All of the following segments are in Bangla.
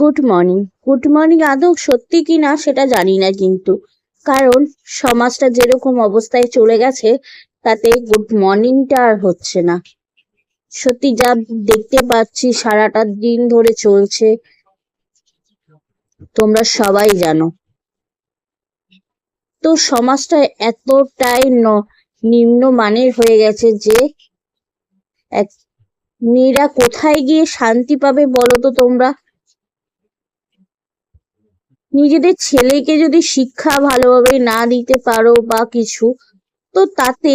গুড মর্নিং গুড মর্নিং আদৌ সত্যি কি না সেটা জানি না কিন্তু। কারণ সমাজটা যেরকম অবস্থায় চলে গেছে, তাতে গুড মর্নিংটা আর হচ্ছে না। সত্যি যা দেখতে পাচ্ছি, সারাটা দিন ধরে চলছে, তোমরা সবাই জানো। তো সমাজটা এতটাই ন- নিম্নমানের হয়ে গেছে যে, এক মেয়েরা কোথায় গিয়ে শান্তি পাবে বলো তো তোমরা? নিজেদের ছেলেকে যদি শিক্ষা ভালোভাবে না দিতে পারো বা কিছু, তো তাতে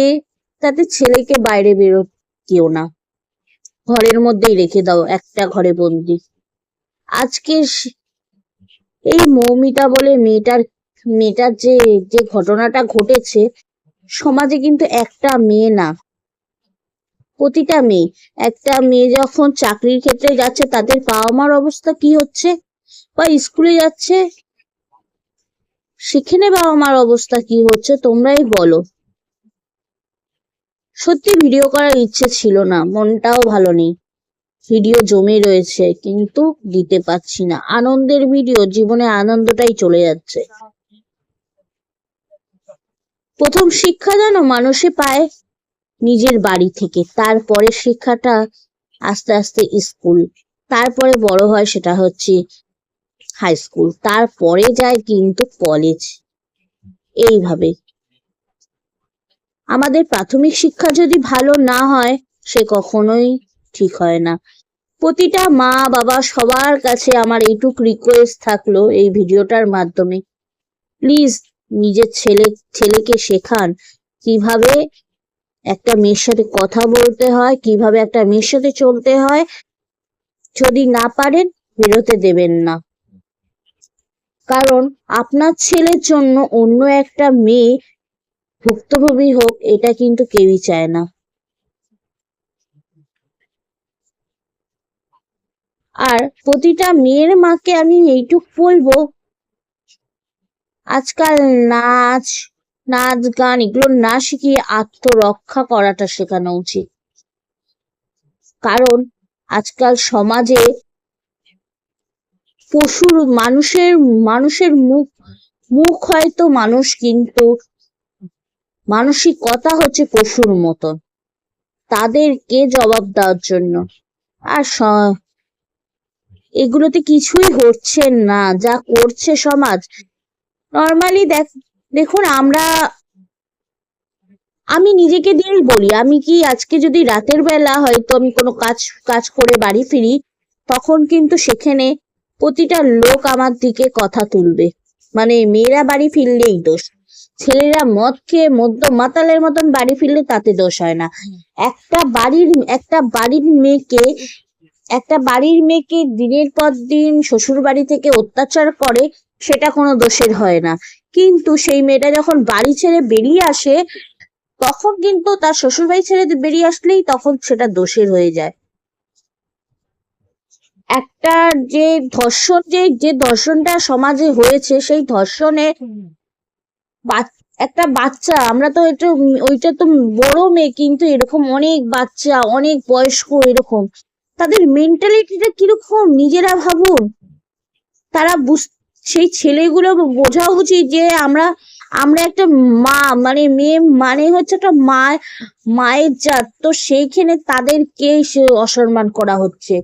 তাতে ছেলেকে বাইরে বেরোতেও না। ঘরের মধ্যেই রেখে দাও একটা ঘরে বন্দি। আজকে এই মৌমিতা বলে মেয়েটার মেয়েটার যে যে ঘটনাটা ঘটেছে, সমাজে কিন্তু একটা মেয়ে না। প্রতিটা মেয়ে, একটা মেয়ে যখন চাকরির ক্ষেত্রে যাচ্ছে, তাদের বাবা মার অবস্থা কি হচ্ছে? বা স্কুলে যাচ্ছে সেখানে বাবা মার অবস্থা কি হচ্ছে, তোমরাই বলো। সত্যি ভিডিও করার ইচ্ছে ছিল না, মনটাও ভালো নেই। ভিডিও জমে রয়েছে, কিন্তু দিতে পারছি না। আনন্দের ভিডিও জীবনে আনন্দটাই চলে যাচ্ছে। প্রথম শিক্ষা জানো মানুষে পায় নিজের বাড়ি থেকে, তারপরে শিক্ষাটা আস্তে আস্তে স্কুল। তারপরে বড় হয় সেটা হচ্ছে হাই স্কুল তারপরে যায় কিন্তু কলেজ এইভাবে। আমাদের প্রাথমিক শিক্ষা যদি ভালো না হয়, সে কখনোই ঠিক হয় না। প্রতিটা মা বাবা সবার কাছে আমার এইটুক রিকোয়েস্ট থাকল এই ভিডিওটার মাধ্যমে। প্লিজ নিজের ছেলে, ছেলেকে শেখান। কীভাবে একটা মেয়ের সাথে কথা বলতে হয়, কীভাবে একটা মেয়ের সাথে চলতে হয়। যদি না পারেন, বেরোতে দেবেন না। কারণ আপনার ছেলের জন্য অন্য একটা মেয়ে ভুক্তভোগী হোক, এটা কিন্তু কেউই চায় না। আর প্রতিটা মেয়ের মাকে আমি এইটুক বলব, আজকাল নাচ নাচ গান এগুলো না শিখিয়ে আত্মরক্ষা করাটা শেখানো উচিত। কারণ আজকাল সমাজে পশুর মানুষের মানুষের মুখ মুখ হয়তো মানুষ কিন্তু মানসিকতা হচ্ছে পশুর মতন। তাদেরকে জবাব দেওয়ার জন্য। আর এগুলোতে কিছুই হচ্ছে না, যা করছে সমাজ। নর্মালি দেখ, দেখুন আমরা, আমি নিজেকে দিয়েই বলি, আমি কি আজকে যদি রাতের বেলা হয়তো আমি কোনো কাজ কাজ করে বাড়ি ফিরি, তখন কিন্তু সেখানে প্রতিটা লোক আমার দিকে কথা তুলবে। মানে মেয়েরা বাড়ি ফিরলেই দোষ। ছেলেরা মদ খেয়ে মদ্য মাতালের মতন বাড়ি ফিরলে তাতে দোষ হয় না। একটা বাড়ির একটা বাড়ির মেয়েকে, একটা বাড়ির মেয়েকে দিনের পর দিন শ্বশুর বাড়ি থেকে অত্যাচার করে, সেটা কোনো দোষের হয় না। কিন্তু সেই মেয়েটা যখন বাড়ি ছেড়ে বেরিয়ে আসে, তখন কিন্তু তার শ্বশুর বাড়ি ছেড়ে বেরিয়ে আসলেই তখন সেটা দোষের হয়ে যায়। একটা যে ধর্ষণ, যে যে ধর্ষণটা সমাজে হয়েছে, সেই ধর্ষণে একটা বাচ্চা, আমরা তো এটা, ওইটা তো বড় মেয়ে, কিন্তু এরকম অনেক বাচ্চা, অনেক বয়স্ক এরকম, তাদের মেন্টালিটিটা কীরকম নিজেরা ভাবুন? তারা বুঝ, সেই ছেলেগুলো বোঝা উচিত যে আমরা আমরা একটা মা মানে মেয়ে মানে হচ্ছে একটা মা মায়ের জাত, তো সেইখানে তাদেরকে সে অসম্মান করা হচ্ছে।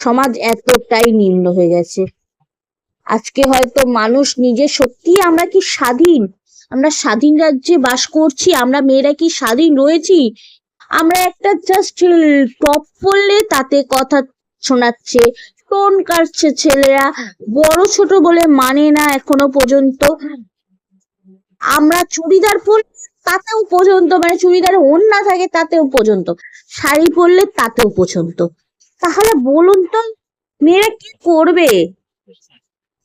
সমাজ এতটাই নিম্ন হয়ে গেছে। আজকে হয়তো মানুষ নিজে সত্যি আমরা কি স্বাধীন? আমরা স্বাধীন রাজ্যে বাস করছি, আমরা মেয়েরা কি স্বাধীন রয়েছি? আমরা একটা জাস্ট টপ পড়লে তাতে কথা শোনাচ্ছে টোন কাটছে ছেলেরা, বড় ছোট বলে মানে না এখনও পর্যন্ত। আমরা চুড়িদার পরলে তাতেও পর্যন্ত মানে চুড়িদার ওড়না থাকে তাতেও পর্যন্ত, শাড়ি পরলে তাতেও পর্যন্ত। বলুন তো, মেয়েরা কি করবে?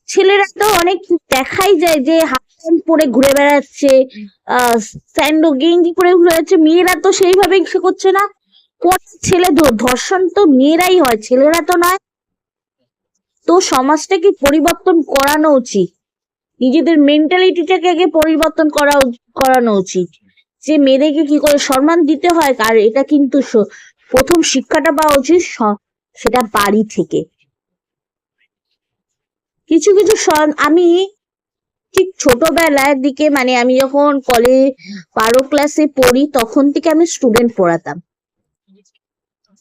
ছেলেরা তো অনেক দেখাই যায় যে হাফ প্যান্ট পরে ঘুরে বেড়াচ্ছে স্যান্ডো গেঞ্জি পরে ঘুরে বেড়াচ্ছে, মেয়েরা তো সেইভাবে সে করছে না। ছেলে ধর্ষণ তো মেয়েরাই হয়, ছেলেরা তো নয়। তো সমাজটাকে পরিবর্তন করানো উচিত। নিজেদের মেন্টালিটিটাকে আগে পরিবর্তন করা করানো উচিত। যে মেয়েদেরকে কি করে সম্মান দিতে হয়, আর এটা কিন্তু প্রথম শিক্ষাটা পাওয়া উচিত সেটা বাড়ি থেকে। কিছু কিছু আমি ঠিক ছোটবেলার দিকে মানে আমি যখন কলেজ বারো ক্লাসে পড়ি, তখন থেকে আমি স্টুডেন্ট পড়াতাম।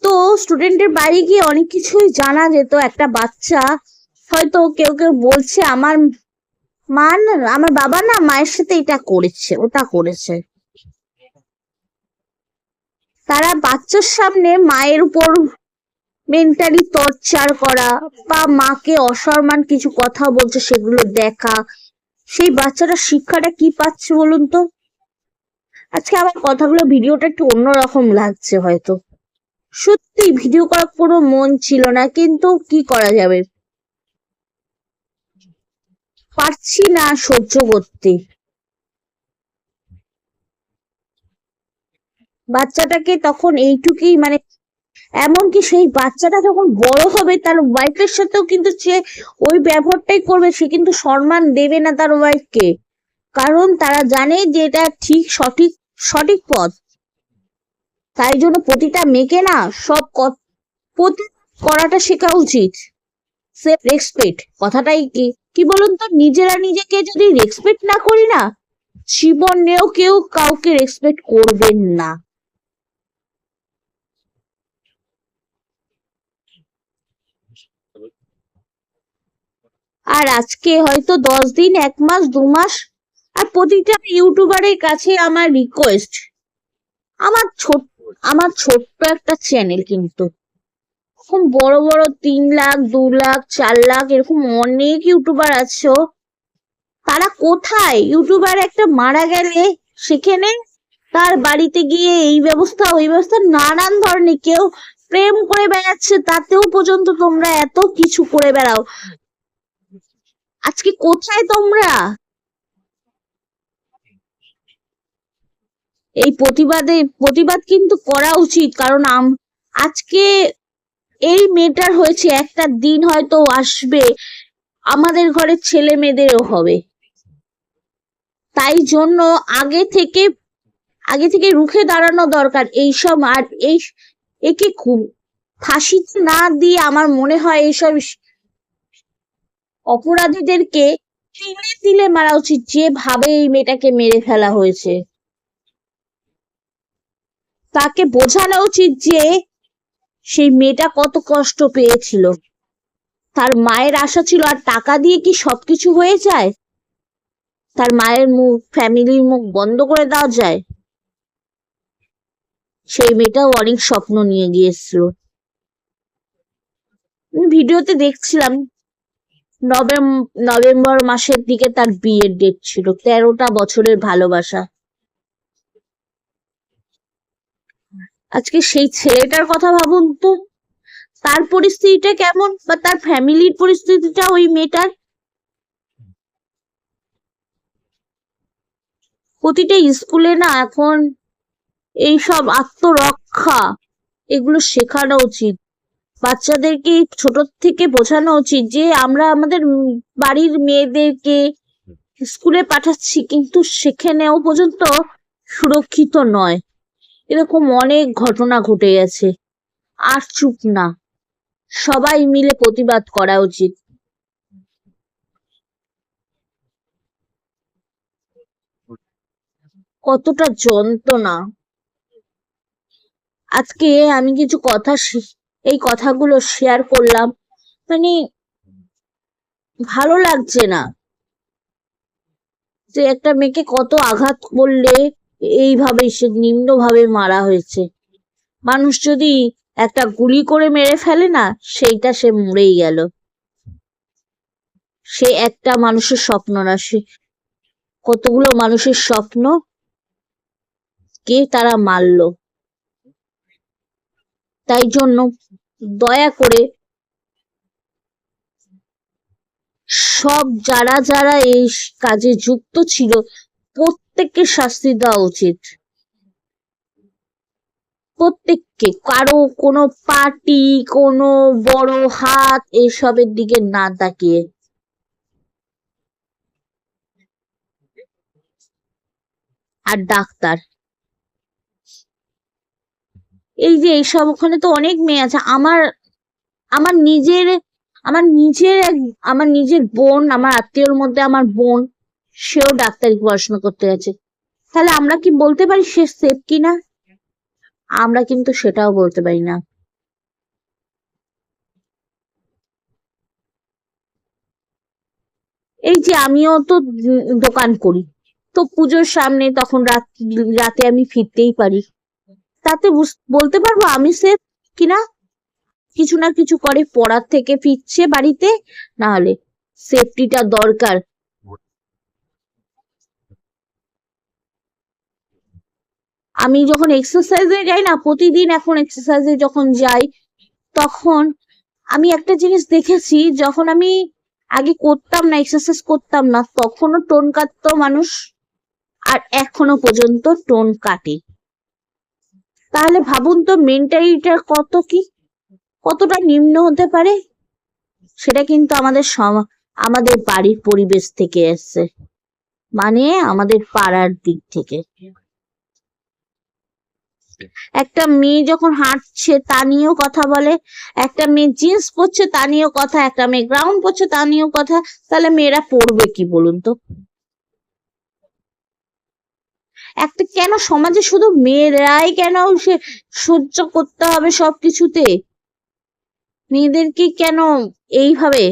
তো স্টুডেন্টের বাড়ি গিয়ে অনেক কিছুই জানা যেত। একটা বাচ্চা, হয়তো কেউ কেউ বলছে, আমার মা না, আমার বাবা না মায়ের সাথে এটা করেছে, ওটা করেছে। তারা বাচ্চার সামনে মায়ের উপর মেন্টালি টর্চার করা বা মাকে অসম্মান কিছু কথা বলছে সেগুলো দেখা। সেই বাচ্চাটা শিক্ষাটা কি পাচ্ছে বলুন তো? আজকে আমার কথাগুলো ভিডিওটা একটু অন্যরকম লাগছে হয়তো। সত্যি ভিডিও করার কোনো মন ছিল না, কিন্তু কি করা যাবে? পারছি না সহ্য করতে। বাচ্চাটাকে তখন এইটুকুই মানে এমনকি সেই বাচ্চাটা যখন বড় হবে, তার ওয়াইফের সাথেও কিন্তু সে ওই ব্যবহারটাই করবে। সে কিন্তু সম্মান দেবে না তার ওয়াইফকে কারণ তারা জানে যে এটা ঠিক, সঠিক সঠিক পথ। তাই জন্য প্রতিটা মেয়েকে না সব প্রতি করাটা শেখা উচিত। সেলফ রেসপেক্ট কথাটাই কি? কি বলুন তো? নিজেরা নিজেকে যদি রেসপেক্ট না করি না জীবনেও কেউ কাউকে রেসপেক্ট করবেন না। আর আজকে হয়তো দশ দিন, এক মাস, দু মাস, আর প্রতিটা ইউটিউবারের কাছে আমার রিকোয়েস্ট আমার ছোট, আমার ছোট্ট একটা চ্যানেল কিন্তু। এরকম বড় বড় তিন লাখ, দু লাখ, চার লাখ, এরকম অনেক ইউটিউবার আছো তারা কোথায়? ইউটিউবার একটা মারা গেলে সেখানে তার বাড়িতে গিয়ে এই ব্যবস্থা, ওই ব্যবস্থা নানান ধরনের কেউ প্রেম করে বেড়াচ্ছে, তাতেও পর্যন্ত তোমরা এত কিছু করে বেড়াও। আজকে কোথায় তোমরা? এই প্রতিবাদে, প্রতিবাদ কিন্তু করা উচিত, কারণ আজকে এই মেয়েটার হয়েছে, একটা দিন হয়তো আসবে, আমাদের ঘরের ছেলে মেয়েদেরও হবে। তাই জন্য আগে থেকে আগে থেকে রুখে দাঁড়ানো দরকার এইসব আর এই, একে খুব ফাঁসিতে না দিয়ে আমার মনে হয় এইসব অপরাধীদেরকে তিলে তিলে মারা উচিত যেভাবে এই মেয়েটাকে মেরে ফেলা হয়েছে। তাকে বোঝানো উচিত যে সেই মেয়েটা কত কষ্ট পেয়েছিল। তার মায়ের আশা ছিল, আর টাকা দিয়ে কি সবকিছু হয়ে যায়? তার মায়ের মুখ, ফ্যামিলির মুখ বন্ধ করে দেওয়া যায়? সেই মেয়েটাও অনেক স্বপ্ন নিয়ে গিয়েছিল। ভিডিওতে দেখছিলাম নভেম্বর মাসের দিকে তার বিয়ের ডেট ছিল। তেরোটা বছরের ভালোবাসা। আজকে সেই ছেলেটার কথা ভাবুন তো, তার পরিস্থিতিটা কেমন বা তার ফ্যামিলির পরিস্থিতিটা ওই মেয়েটার? প্রতিটা স্কুলে না এখন এইসব আত্মরক্ষা, এগুলো শেখানো উচিত। বাচ্চাদেরকে ছোট থেকে বোঝানো উচিত যে আমরা আমাদের বাড়ির মেয়েদেরকে স্কুলে পাঠাচ্ছি, কিন্তু সেখানেও পর্যন্ত সুরক্ষিত নয়। এরকম অনেক ঘটনা ঘটে গেছে। আর চুপ না। সবাই মিলে প্রতিবাদ করা উচিত। কতটা যন্ত্রণা। আজকে আমি কিছু কথা এই কথাগুলো শেয়ার করলাম। মানে ভালো লাগছে না যে একটা মেয়েকে কত আঘাত করলে এইভাবে, সে নিম্নভাবে মারা হয়েছে। মানুষ যদি একটা গুলি করে মেরে ফেলে না, সেইটা সে মরেই গেল। সে একটা মানুষের স্বপ্ন না, সে কতগুলো মানুষের স্বপ্ন, কে তারা মারলো? তাই জন্য দয়া করে সব যারা যারা এই কাজে যুক্ত ছিল, প্রত্যেককে শাস্তি দেওয়া উচিত। প্রত্যেককে, কারও কোনো পার্টি, কোনো বড় হাত এসবের দিকে না তাকিয়ে। আর ডাক্তার। এই যে এইসব ওখানে তো অনেক মেয়ে আছে। আমার আমার নিজের আমার নিজের আমার নিজের বোন, আমার আত্মীয়র মধ্যে আমার বোন, সেও ডাক্তারি পড়াশোনা করতে গেছে। তাহলে আমরা কি বলতে পারি সে সেফ কিনা? আমরা কিন্তু সেটাও বলতে পারি না। এই যে আমিও তো দোকান করি। তো পুজোর সামনে তখন রাত, রাতে আমি ফিরতেই পারি। তাতে বলতে পারব আমি সেফ কিনা? কিছু না কিছু করে পড়ার থেকে ফিরছে বাড়িতে, না হলে সেফটিটা দরকার। আমি যখন এক্সারসাইজে যাই না, প্রতিদিন এখন এক্সারসাইজে যখন যাই, তখন আমি একটা জিনিস দেখেছি, যখন আমি আগে করতাম না এক্সারসাইজ করতাম না, তখনও টোন কাটতো মানুষ, আর এখনও পর্যন্ত টোন কাটে। তাহলে ভাবুন তো মেন্টালিটা কত কি? কতটা নিম্ন হতে পারে? সেটা কিন্তু আমাদের আমাদের বাড়ির পরিবেশ থেকে এসছে। মানে আমাদের পাড়ার দিক থেকে। একটা মেয়ে যখন হাঁটছে, তা নিয়েও কথা বলে। একটা মেয়ে জিন্স পরছে, তা নিয়েও কথা। একটা মেয়ে গ্রাউন্ড পরছে, তা নিয়েও কথা। তাহলে মেয়েরা পড়বে কি বলুন তো? একটা কেন সমাজে শুধু মেয়েরাই কেন সে সহ্য করতে হবে সবকিছুতে? মেয়েদেরকে কেন এইভাবে?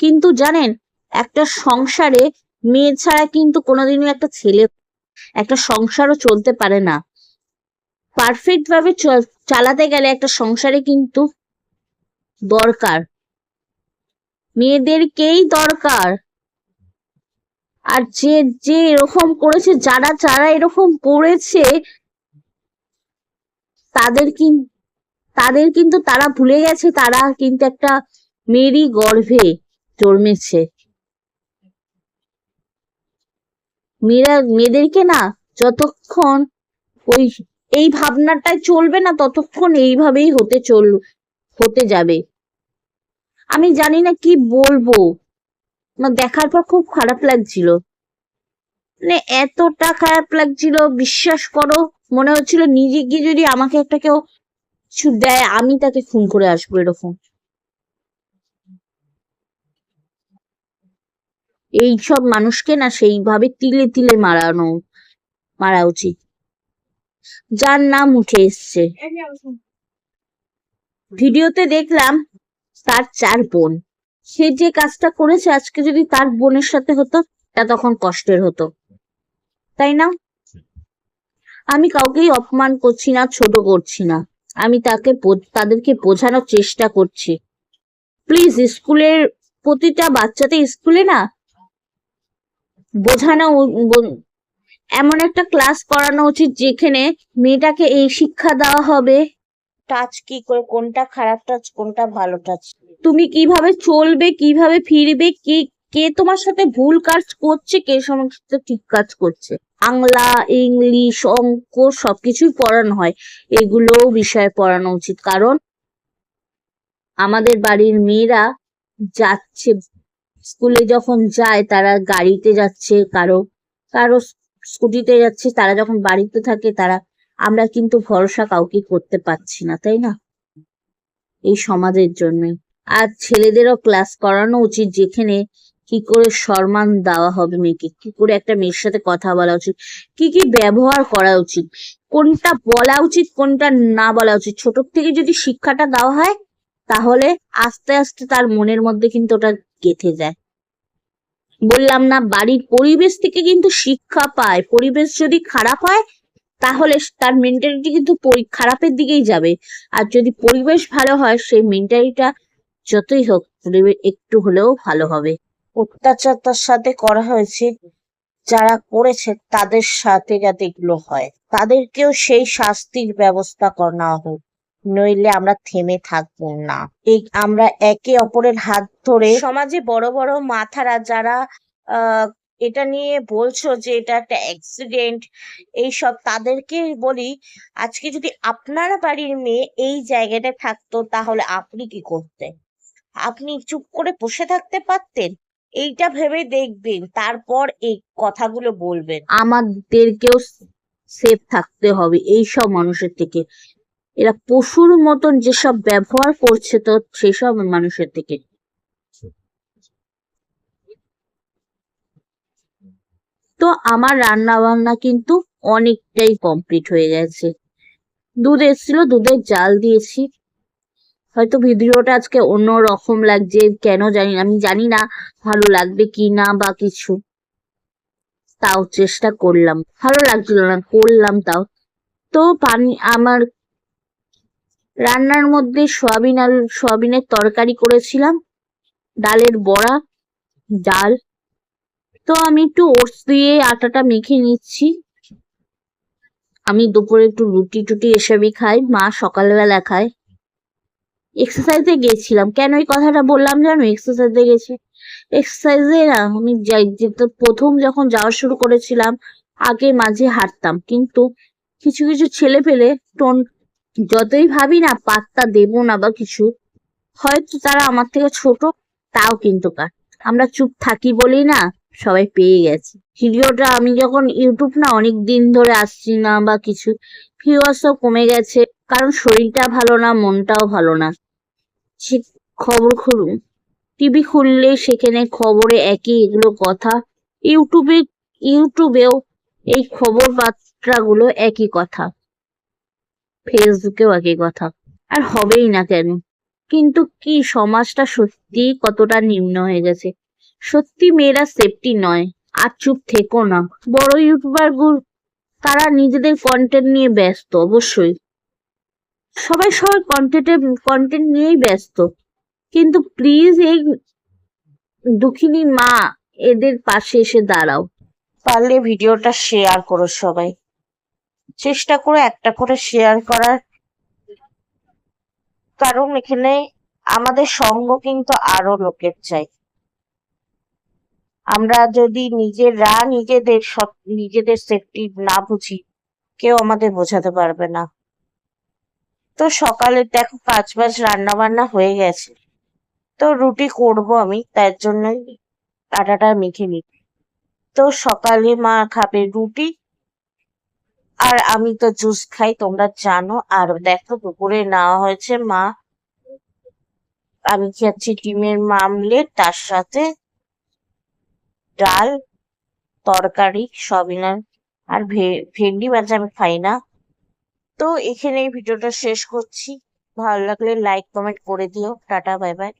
কিন্তু জানেন, একটা সংসারে মেয়ে ছাড়া কিন্তু কোনোদিনও একটা ছেলে, একটা সংসারও চলতে পারে না। পারফেক্ট ভাবে চালাতে গেলে একটা সংসারে কিন্তু দরকার। মেয়েদেরকেই দরকার। আর যে যে এরকম করেছে, যারা যারা এরকম করেছে, তাদের কিন্তু তাদের কিন্তু তারা ভুলে গেছে, তারা কিন্তু একটা মেয়েরই গর্ভে জন্মেছে। মেয়েরা, মেয়েদেরকে না যতক্ষণ ওই, এই ভাবনাটাই চলবে না, ততক্ষণ এইভাবেই হতে চল, হতে যাবে। আমি জানি না কি বলব। দেখার পর খুব খারাপ লাগছিল। মানে এতটা খারাপ লাগছিল বিশ্বাস করো মনে হচ্ছিল নিজে গিয়ে যদি আমাকে একটা কেউ কিছু দেয় আমি তাকে খুন করে আসব এরকম। এইসব মানুষকে না সেইভাবে তিলে তিলে মারানো মারা উচিত। যার নাম উঠে এসছে। ভিডিওতে দেখলাম তার চার বোন। সে যে কাজটা করেছে, আজকে যদি তার বোনের সাথে হতো, তা তখন কষ্টের হতো। তাই না? আমি কাউকেই অপমান করছি না, ছোট করছি না। আমি তাকে তাদেরকে বোঝানোর চেষ্টা করছি। প্লিজ, স্কুলের প্রতিটা বাচ্চাতে স্কুলে না বোঝানো এমন একটা ক্লাস করানো উচিত যেখানে মেয়েটাকে এই শিক্ষা দেওয়া হবে, টাচ কি করে, কোনটা খারাপ টাচ, কোনটা ভালো টাচ। তুমি কীভাবে চলবে, কীভাবে ফিরবে, কে কে তোমার সাথে ভুল কাজ করছে, কে সমস্ত ঠিক কাজ করছে? বাংলা, ইংলিশ, অঙ্ক সবকিছুই পড়ানো হয়। এগুলোও বিষয় পড়ানো উচিত। কারণ আমাদের বাড়ির মেয়েরা যাচ্ছে, স্কুলে যখন যায় তারা গাড়িতে যাচ্ছে, কারও কারও স্কুটিতে যাচ্ছে, তারা যখন বাড়িতে থাকে তারা, আমরা কিন্তু ভরসা কাউকে করতে পারছি না, তাই না? এই সমাজের জন্যই আর ছেলেদেরও ক্লাস করানো উচিত যেখানে কি করে সম্মান দেওয়া হবে মেয়েকে, কি করে একটা মেয়ের সাথে কথা বলা উচিত, কি কি ব্যবহার করা উচিত, কোনটা বলা উচিত, কোনটা না বলা উচিত। ছোট থেকে যদি শিক্ষাটা দেওয়া হয়, তাহলে আস্তে আস্তে তার মনের মধ্যে কিন্তু ওটা গেঁথে যায়। বললাম না, বাড়ির পরিবেশ থেকে কিন্তু শিক্ষা পায়। পরিবেশ যদি খারাপ হয়, তাহলে তার মেন্টালিটি কিন্তু খারাপের দিকেই যাবে। আর যদি পরিবেশ ভালো হয়, সেই মেন্টালিটা যতই হোক পরিবে- একটু হলেও ভালো হবে। অত্যাচার তার সাথে করা হয়েছে, যারা করেছে, তাদের সাথে যাতে এগুলো হয়। তাদেরকেও সেই শাস্তির ব্যবস্থা করা হোক, নইলে আমরা থেমে থাকব না। এই আমরা একে অপরের হাত ধরে সমাজে বড় বড় মাথারা যারা এটা নিয়ে বলছো যে এটা একটা অ্যাক্সিডেন্ট এইসব তাদেরকে বলি, আজকে যদি আপনার বাড়ির মেয়ে এই জায়গাটা থাকতো, তাহলে আপনি কি করতেন? আপনি চুপ করে বসে থাকতে পারতেন? এইটা ভেবে দেখবেন, তারপর এই কথাগুলো বলবেন। আমাদেরকেও সেফ থাকতে হবে এই সব মানুষের থেকে। এরা পশুর মতন যেসব ব্যবহার করছে তো, সেসব মানুষের থেকে। তো আমার রান্না বান্না কিন্তু অনেকটাই কমপ্লিট হয়ে গেছে। দুধ এসেছিল, দুধের জাল দিয়েছি। হয়তো ভিডিওটা আজকে অন্য রকম লাগছে, কেন জানি না, আমি জানি না ভালো লাগবে কি না বা কিছু। তাও চেষ্টা করলাম, ভালো লাগছিল না, করলাম তাও। তো পানি, আমার রান্নার মধ্যে সয়াবিন আলু, সয়াবিনের তরকারি করেছিলাম, ডালের বড়া, ডাল। তো আমি একটু ওটস দিয়ে আটাটা মেখে নিচ্ছি। আমি দুপুরে একটু রুটি টুটি এসবই খাই, মা সকালবেলা খায়। এক্সারসাইজে গেছিলাম। কেন এই কথাটা বললাম জানো? এক্সারসাইজে গেছি। এক্সারসাইজে না, আমি প্রথম যখন যাওয়া শুরু করেছিলাম, আগে মাঝে হাঁটতাম। কিন্তু কিছু কিছু ছেলে পেলে টোন, যতই ভাবি না পাত্তা দেবো না বা কিছু, হয়তো তারা আমার থেকে ছোট, তাও কিন্তু কার আমরা চুপ থাকি বলেই না, সবাই পেয়ে গেছে। ভিডিওটা আমি যখন ইউটিউব না অনেক দিন ধরে আসছি না বা কিছু ভিউয়ার্সও কমে গেছে, কারণ শরীরটা ভালো না, মনটাও ভালো না। সে খবর খুলুন টিভি খুললে সেখানে খবরে একই এগুলো কথা। ইউটিউবে, ইউটিউবেও এই খবর বার্তাগুলো একই কথা। ফেসবুকেও একই কথা। আর হবেই না কেন? কিন্তু কি সমাজটা সত্যি কতটা নিম্ন হয়ে গেছে? সত্যি মেয়েরা সেফটি নয়, আর চুপ থেকো না। বড় ইউটিউবারগুলো তারা নিজেদের কন্টেন্ট নিয়ে ব্যস্ত, অবশ্যই। সবাই সবার কন্টেন্টে কন্টেন্ট নিয়েই ব্যস্ত। কিন্তু প্লিজ এই দুঃখিনী মা, এদের পাশে এসে দাঁড়াও। পারলে ভিডিওটা শেয়ার করো সবাই। চেষ্টা করো একটা করে শেয়ার করার কারণ এখানে আমাদের সঙ্গ কিন্তু আরও লোকের চাই। আমরা যদি নিজেরা নিজেদের নিজেদের সেফটি না বুঝি, কেউ আমাদের বোঝাতে পারবে না। তো সকালে দেখো পাঁচ পাঁচ রান্না বান্না হয়ে গেছে। তো রুটি করব আমি, তার জন্যই আটাটা মেখে নিই। তো সকালে মা খাবে রুটি, আর আমি তো জুস খাই, তোমরা জানো। আর দেখো দুপুরে নেওয়া হয়েছে মা, আমি খাচ্ছি ডিমের মামলেট, তার সাথে ডাল, তরকারি সবিনার আর ভেন্ডি ভাজা আমি খাই না। তো এখানে ভিডিওটা শেষ করছি। ভালো লাগলে লাইক কমেন্ট করে দিও। Tata bye bye